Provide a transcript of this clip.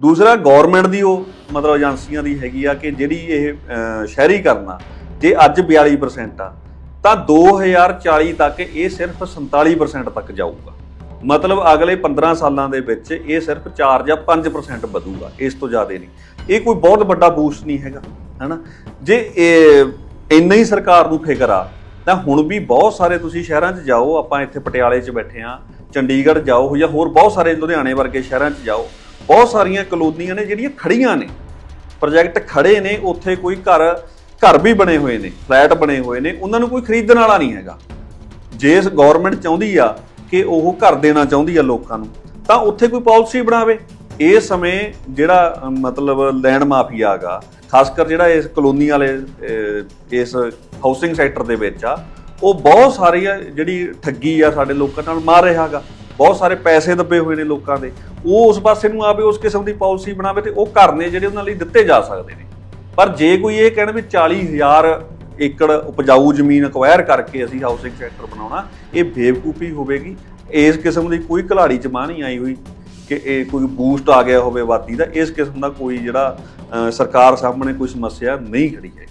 ਦੂਸਰਾ ਗਵਰਨਮੈਂਟ ਦੀ ਉਹ ਮਤਲਬ ਏਜੰਸੀਆਂ ਦੀ ਹੈਗੀ ਆ ਕਿ ਜਿਹੜੀ ਇਹ ਅਹ, ਸ਼ਹਿਰੀਕਰਨ ਆ ਜੇ ਅੱਜ 42% ਆ ਤਾਂ 2040 ਤੱਕ ਇਹ ਸਿਰਫ 47% ਤੱਕ ਜਾਊਗਾ। ਮਤਲਬ ਅਗਲੇ 15 ਸਾਲਾਂ ਦੇ ਵਿੱਚ ਇਹ ਸਿਰਫ 4 ਜਾਂ 5% ਵਧੂਗਾ ਇਸ ਤੋਂ ਜ਼ਿਆਦਾ ਨਹੀਂ। ਇਹ ਕੋਈ ਬਹੁਤ ਵੱਡਾ ਬੂਸਟ ਨਹੀਂ ਹੈਗਾ ਹੈਨਾ? ਜੇ ਇਹ ਇੰਨਾ ਹੀ ਸਰਕਾਰ ਨੂੰ ਫਿਕਰ ਆ ਤਾਂ ਹੁਣ ਵੀ ਬਹੁਤ ਸਾਰੇ ਤੁਸੀਂ ਸ਼ਹਿਰਾਂ 'ਚ ਜਾਓ ਆਪਾਂ ਇੱਥੇ ਪਟਿਆਲੇ 'ਚ ਬੈਠੇ ਆ ਚੰਡੀਗੜ੍ਹ ਜਾਓ ਜਾਂ ਹੋਰ ਬਹੁਤ ਸਾਰੇ ਲੁਧਿਆਣੇ ਵਰਗੇ ਸ਼ਹਿਰਾਂ 'ਚ ਜਾਓ ਬਹੁਤ ਸਾਰੀਆਂ ਕਲੋਨੀਆਂ ਨੇ ਜਿਹੜੀਆਂ ਖੜੀਆਂ ਨੇ। ਪ੍ਰੋਜੈਕਟ ਖੜੇ ਨੇ, ਉੱਥੇ ਕੋਈ ਘਰ ਘਰ ਵੀ ਬਣੇ ਹੋਏ ਨੇ, ਫਲੈਟ ਬਣੇ ਹੋਏ ਨੇ, ਉਹਨਾਂ ਨੂੰ ਕੋਈ ਖਰੀਦਣ ਵਾਲਾ ਨਹੀਂ ਹੈਗਾ। ਜੇ ਗਵਰਨਮੈਂਟ ਚਾਹੁੰਦੀ ਆ ਕਿ ਉਹ ਘਰ ਦੇਣਾ ਚਾਹੁੰਦੀ ਆ ਲੋਕਾਂ ਨੂੰ, ਤਾਂ ਉੱਥੇ ਕੋਈ ਪਾਲਿਸੀ ਬਣਾਵੇ। ਇਸ ਸਮੇਂ ਜਿਹੜਾ, ਮਤਲਬ ਲੈਂਡ ਮਾਫੀਆ ਹੈਗਾ ਖਾਸ ਕਰ ਜਿਹੜਾ ਇਸ ਕਲੋਨੀ ਵਾਲੇ ਇਸ ਹਾਊਸਿੰਗ ਸੈਕਟਰ ਦੇ ਵਿੱਚ ਆ, ਉਹ ਬਹੁਤ ਸਾਰੀ ਜਿਹੜੀ ਠੱਗੀ ਆ ਸਾਡੇ ਲੋਕਾਂ ਨਾਲ ਮਾਰ ਰਿਹਾ ਹੈਗਾ ਬਹੁਤ ਸਾਰੇ ਪੈਸੇ ਦੱਬੇ ਹੋਏ ਨੇ ਲੋਕਾਂ ਦੇ। ਉਹ ਉਸ ਪਾਸੇ ਨੂੰ ਆਵੇ, ਉਸ ਕਿਸਮ ਦੀ ਪਾਲਿਸੀ ਬਣਾਵੇ ਤੇ ਉਹ ਘਰ ਨੇ ਜਿਹੜੇ ਉਹਨਾਂ ਲਈ ਦਿੱਤੇ ਜਾ ਸਕਦੇ ਨੇ। ਪਰ ਜੇ ਕੋਈ ਇਹ ਕਹਿਣ ਵੀ 40000 ਏਕੜ ਉਪਜਾਊ ਜ਼ਮੀਨ ਅਕਵਾਇਰ ਕਰਕੇ ਅਸੀਂ ਹਾਊਸਿੰਗ ਸੈਕਟਰ ਬਣਾਉਣਾ, ਇਹ ਬੇਵਕੂਫੀ ਹੋਵੇਗੀ। ਇਸ ਕਿਸਮ ਦੀ ਕੋਈ ਘਲਾੜੀ ਚ ਮਾਂ ਨਹੀਂ ਆਈ ਹੋਈ ਕਿ ਇਹ ਕੋਈ ਬੂਸਟ ਆ ਗਿਆ ਹੋਵੇ ਵਾਦੀ ਦਾ। ਇਸ ਕਿਸਮ ਦਾ ਕੋਈ ਜਿਹੜਾ ਸਰਕਾਰ ਸਾਹਮਣੇ ਕੋਈ ਸਮੱਸਿਆ ਨਹੀਂ ਖੜੀ ਹੈ